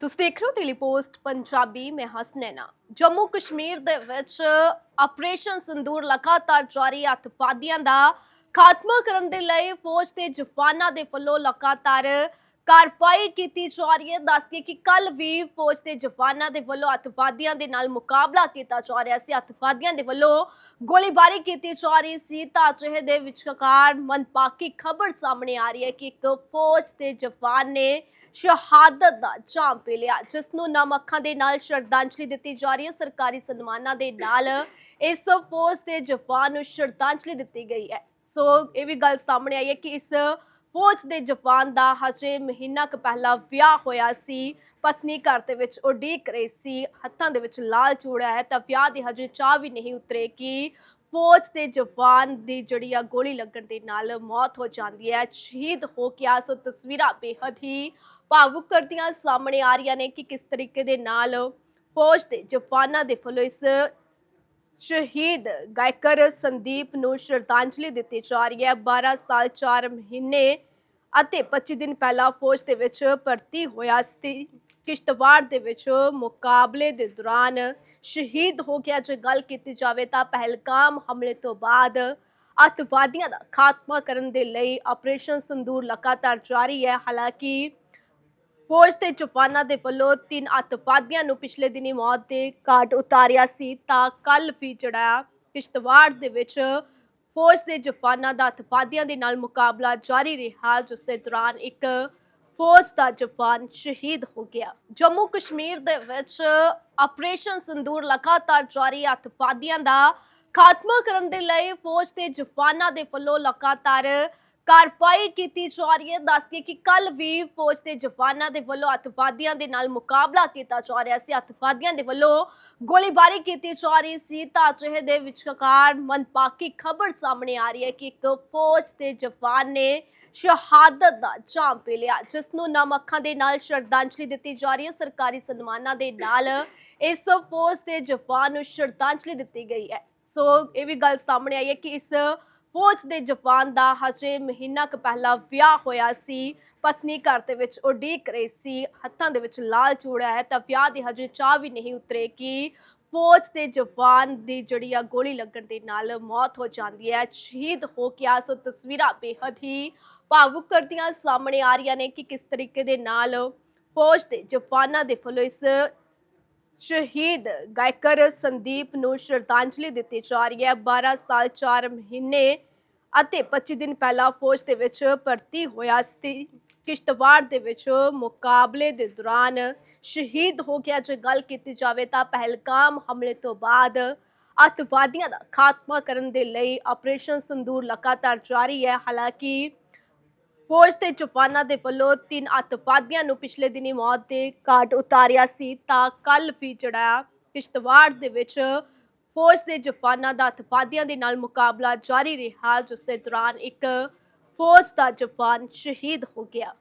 ਤੁਸੀਂ ਦੇਖ ਰਹੇ ਹੋ ਡੇਲੀ ਪੋਸਟ ਪੰਜਾਬੀ, ਮੈਂ ਹਸਨੈਨਾ ਜੰਮੂ ਕਸ਼ਮੀਰ ਦੇ ਵਿੱਚ ਆਪਰੇਸ਼ਨ ਸੰਦੂਰ ਲਗਾਤਾਰ ਜਾਰੀ ਅੱਤਵਾਦੀਆਂ ਦਾ ਖਾਤਮਾ ਕਰਨ ਦੇ ਲਈ ਫੌਜ ਤੇ ਜਵਾਨਾਂ ਦੇ ਵੱਲੋਂ ਲਗਾਤਾਰ ਕਾਰਵਾਈ ਕੀਤੀ ਜਾ ਰਹੀ ਹੈ। ਦੱਸਦੀ ਕਿ ਕੱਲ ਵੀ ਫੌਜ ਦੇ ਜਵਾਨਾਂ ਦੇ ਵੱਲੋਂ ਅੱਤਵਾਦੀਆਂ ਦੇ ਨਾਲ ਮੁਕਾਬਲਾ ਕੀਤਾ ਜਾ ਰਿਹਾ ਸੀ। ਅੱਤਵਾਦੀਆਂ ਦੇ ਵੱਲੋਂ ਗੋਲੀਬਾਰੀ ਕੀਤੀ ਜਾ ਰਹੀ ਸੀ। ਤਾਂ ਅਜਿਹੇ ਦੇ ਵਿਚਕਾਰ ਮਨਪਾਕੀ ਖਬਰ ਸਾਹਮਣੇ ਆ ਰਹੀ ਹੈ ਕਿ ਇੱਕ ਫੌਜ ਦੇ ਜਵਾਨ ਨੇ ਸ਼ਹਾਦਤ ਦਾ ਜਾਮ ਪੀ ਲਿਆ, ਜਿਸ ਨੂੰ ਨਮ ਅੱਖਾਂ ਦੇ ਨਾਲ ਸ਼ਰਧਾਂਜਲੀ ਦਿੱਤੀ ਜਾ ਰਹੀ ਹੈ। ਸਰਕਾਰੀ ਸਨਮਾਨਾਂ ਦੇ ਨਾਲ ਇਸ ਫੌਜ ਦੇ ਜਵਾਨ ਨੂੰ ਸ਼ਰਧਾਂਜਲੀ ਦਿੱਤੀ ਗਈ ਹੈ। ਸੋ ਇਹ ਵੀ ਗੱਲ ਸਾਹਮਣੇ ਆਈ ਹੈ ਕਿ ਇਸ ਫੌਜ ਦੇ ਜਵਾਨ ਦਾ ਹਜੇ ਮਹੀਨਾ ਕੁ ਪਹਿਲਾਂ ਵਿਆਹ ਹੋਇਆ ਸੀ। ਪਤਨੀ ਘਰ ਦੇ ਵਿੱਚ ਉਡੀਕ ਰਹੀ ਸੀ। ਹੱਥਾਂ ਦੇ ਵਿੱਚ ਲਾਲ ਚੂੜਾ ਹੈ ਤਾਂ ਵਿਆਹ ਦੀ ਹਜੇ ਚਾਹ ਵੀ ਨਹੀਂ ਉਤਰੇ ਕਿ ਫੌਜ ਦੇ ਜਵਾਨ ਦੀ ਜਿਹੜੀ ਆ ਗੋਲੀ ਲੱਗਣ ਦੇ ਨਾਲ ਮੌਤ ਹੋ ਜਾਂਦੀ ਹੈ। ਸ਼ਹੀਦ ਹੋ ਗਿਆ ਸੋ ਤਸਵੀਰਾਂ ਬੇਹੱਦ ਹੀ ਭਾਵੁਕ ਕਰਦੀਆਂ ਸਾਹਮਣੇ ਆ ਰਹੀਆਂ ਨੇ ਕਿ ਕਿਸ ਤਰੀਕੇ ਦੇ ਨਾਲ ਫੌਜ ਦੇ ਜਵਾਨਾਂ ਦੇ ਵੱਲੋਂ ਇਸ ਸ਼ਹੀਦ ਗਾਇਕਰ ਸੰਦੀਪ ਨੂੰ ਸ਼ਰਧਾਂਜਲੀ ਦਿੱਤੀ ਜਾ ਰਹੀ ਹੈ। 12 ਸਾਲ 4 ਮਹੀਨੇ ਅਤੇ 25 ਦਿਨ ਪਹਿਲਾਂ ਫੌਜ ਦੇ ਵਿੱਚ ਭਰਤੀ ਹੋਇਆ ਸੀ। ਕਿਸ਼ਤਵਾੜ ਦੇ ਵਿੱਚ ਮੁਕਾਬਲੇ ਦੇ ਦੌਰਾਨ ਸ਼ਹੀਦ ਹੋ ਗਿਆ ਜੇ ਗੱਲ ਕੀਤੀ ਜਾਵੇ ਤਾਂ ਪਹਿਲਗਾਮ ਹਮਲੇ ਤੋਂ ਬਾਅਦ ਅੱਤਵਾਦੀਆਂ ਦਾ ਖਾਤਮਾ ਕਰਨ ਦੇ ਲਈ ਆਪਰੇਸ਼ਨ ਸੰਦੂਰ ਲਗਾਤਾਰ ਜਾਰੀ ਹੈ। ਹਾਲਾਂਕਿ ਫੌਜ ਦੇ ਜਵਾਨਾਂ ਦੇ ਵੱਲੋਂ ਤਿੰਨ ਅੱਤਵਾਦੀਆਂ ਨੂੰ ਪਿਛਲੇ ਦਿਨੀ ਮੌਤ ਦੇ ਘਾਟ ਉਤਾਰਿਆ ਸੀ, ਤਾਂ ਕੱਲ ਵੀ ਜਿਹੜਾ ਕਿਸ਼ਤਵਾੜ ਦੇ ਵਿੱਚ ਫੌਜ ਦੇ ਜਵਾਨਾਂ ਦਾ ਅੱਤਵਾਦੀਆਂ ਦੇ ਨਾਲ ਮੁਕਾਬਲਾ ਜਾਰੀ ਰਿਹਾ, ਜਿਸ ਦੇ ਦੌਰਾਨ ਇੱਕ ਫੌਜ ਦਾ ਜਵਾਨ ਸ਼ਹੀਦ ਹੋ ਗਿਆ। ਜੰਮੂ ਕਸ਼ਮੀਰ ਦੇ ਵਿੱਚ ਆਪਰੇਸ਼ਨ ਸੰਦੂਰ ਲਗਾਤਾਰ ਜਾਰੀ, ਅੱਤਵਾਦੀਆਂ ਦਾ ਖਾਤਮਾ ਕਰਨ ਦੇ ਲਈ ਫੌਜ ਦੇ ਜਵਾਨਾਂ ਦੇ ਵੱਲੋਂ ਲਗਾਤਾਰ ਕਾਰਵਾਈ ਕੀਤੀ ਜਾ ਰਹੀ ਹੈ। ਦੱਸਦੀ ਕਿ ਕੱਲ ਵੀ ਫੌਜ ਦੇ ਜਵਾਨਾਂ ਦੇ ਵੱਲੋਂ ਅੱਤਵਾਦੀਆਂ ਦੇ ਨਾਲ ਮੁਕਾਬਲਾ ਕੀਤਾ ਜਾ ਰਿਹਾ ਸੀ। ਅੱਤਵਾਦੀਆਂ ਦੇ ਵੱਲੋਂ ਗੋਲੀਬਾਰੀ ਕੀਤੀ ਜਾ ਰਹੀ ਸੀ। ਤਾਂ ਅਜਿਹੇ ਦੇ ਵਿਚਕਾਰ ਮਨਪਾਕੀ ਖਬਰ ਸਾਹਮਣੇ ਆ ਰਹੀ ਹੈ ਕਿ ਇੱਕ ਫੌਜ ਦੇ ਜਵਾਨ ਨੇ ਸ਼ਹਾਦਤ ਦਾ ਜਾਮ ਪੀ ਲਿਆ, ਜਿਸ ਨੂੰ ਨਮ ਅੱਖਾਂ ਦੇ ਨਾਲ ਸ਼ਰਧਾਂਜਲੀ ਦਿੱਤੀ ਜਾ ਰਹੀ ਹੈ। ਸਰਕਾਰੀ ਸਨਮਾਨਾਂ ਦੇ ਨਾਲ ਇਸ ਫੌਜ ਦੇ ਜਵਾਨ ਨੂੰ ਸ਼ਰਧਾਂਜਲੀ ਦਿੱਤੀ ਗਈ ਹੈ। ਸੋ ਇਹ ਵੀ ਗੱਲ ਸਾਹਮਣੇ ਆਈ ਹੈ ਕਿ ਇਸ ਫੌਜ ਦੇ ਜਵਾਨ ਦਾ ਹਜੇ ਮਹੀਨਾ ਕੁ ਪਹਿਲਾਂ ਵਿਆਹ ਹੋਇਆ ਸੀ। ਪਤਨੀ ਘਰ ਦੇ ਵਿੱਚ ਉਡੀਕ ਰਹੀ ਸੀ। ਹੱਥਾਂ ਦੇ ਵਿੱਚ ਲਾਲ ਚੂੜਾ ਹੈ ਤਾਂ ਵਿਆਹ ਦੀ ਹਜੇ ਚਾਹ ਵੀ ਨਹੀਂ ਉਤਰੇ ਕਿ ਫੌਜ ਦੇ ਜਵਾਨ ਦੀ ਜਿਹੜੀ ਆ ਗੋਲੀ ਲੱਗਣ ਦੇ ਨਾਲ ਮੌਤ ਹੋ ਜਾਂਦੀ ਹੈ। ਸ਼ਹੀਦ ਹੋ ਗਿਆ ਸੋ ਤਸਵੀਰਾਂ ਬੇਹੱਦ ਹੀ ਭਾਵੁਕ ਕਰਦੀਆਂ ਸਾਹਮਣੇ ਆ ਰਹੀਆਂ ਨੇ ਕਿ ਕਿਸ ਤਰੀਕੇ ਦੇ ਨਾਲ ਫੌਜ ਦੇ ਜਵਾਨਾਂ ਦੇ ਵੱਲੋਂ ਇਸ ਸ਼ਹੀਦ ਗਾਇਕਰ ਸੰਦੀਪ ਨੂੰ ਸ਼ਰਧਾਂਜਲੀ ਦਿੱਤੀ ਜਾ ਰਹੀ ਹੈ। 12 ਸਾਲ 4 ਮਹੀਨੇ ਅਤੇ 25 ਦਿਨ ਪਹਿਲਾਂ ਫੌਜ ਦੇ ਵਿੱਚ ਭਰਤੀ ਹੋਇਆ ਸੀ। ਕਿਸ਼ਤਵਾੜ ਦੇ ਵਿੱਚ ਮੁਕਾਬਲੇ ਦੇ ਦੌਰਾਨ ਸ਼ਹੀਦ ਹੋ ਗਿਆ ਜੇ ਗੱਲ ਕੀਤੀ ਜਾਵੇ ਤਾਂ ਪਹਿਲਗਾਮ ਹਮਲੇ ਤੋਂ ਬਾਅਦ ਅੱਤਵਾਦੀਆਂ ਦਾ ਖਾਤਮਾ ਕਰਨ ਦੇ ਲਈ ਆਪਰੇਸ਼ਨ ਸੰਦੂਰ ਲਗਾਤਾਰ ਜਾਰੀ ਹੈ। ਹਾਲਾਂਕਿ ਫੌਜ ਦੇ ਜਵਾਨਾਂ ਦੇ ਵੱਲੋਂ ਤਿੰਨ ਅੱਤਵਾਦੀਆਂ ਨੂੰ ਪਿਛਲੇ ਦਿਨੀ ਮੌਤ ਦੇ ਘਾਟ ਉਤਾਰਿਆ ਸੀ, ਤਾਂ ਕੱਲ ਵੀ ਜਿਹੜਾ ਕਿਸ਼ਤਵਾੜ ਦੇ ਵਿੱਚ ਫੌਜ ਦੇ ਜਵਾਨਾਂ ਦਾ ਅੱਤਵਾਦੀਆਂ ਦੇ ਨਾਲ ਮੁਕਾਬਲਾ ਜਾਰੀ ਰਿਹਾ, ਜਿਸ ਦੇ ਦੌਰਾਨ ਇੱਕ ਫੌਜ ਦਾ ਜਵਾਨ ਸ਼ਹੀਦ ਹੋ ਗਿਆ।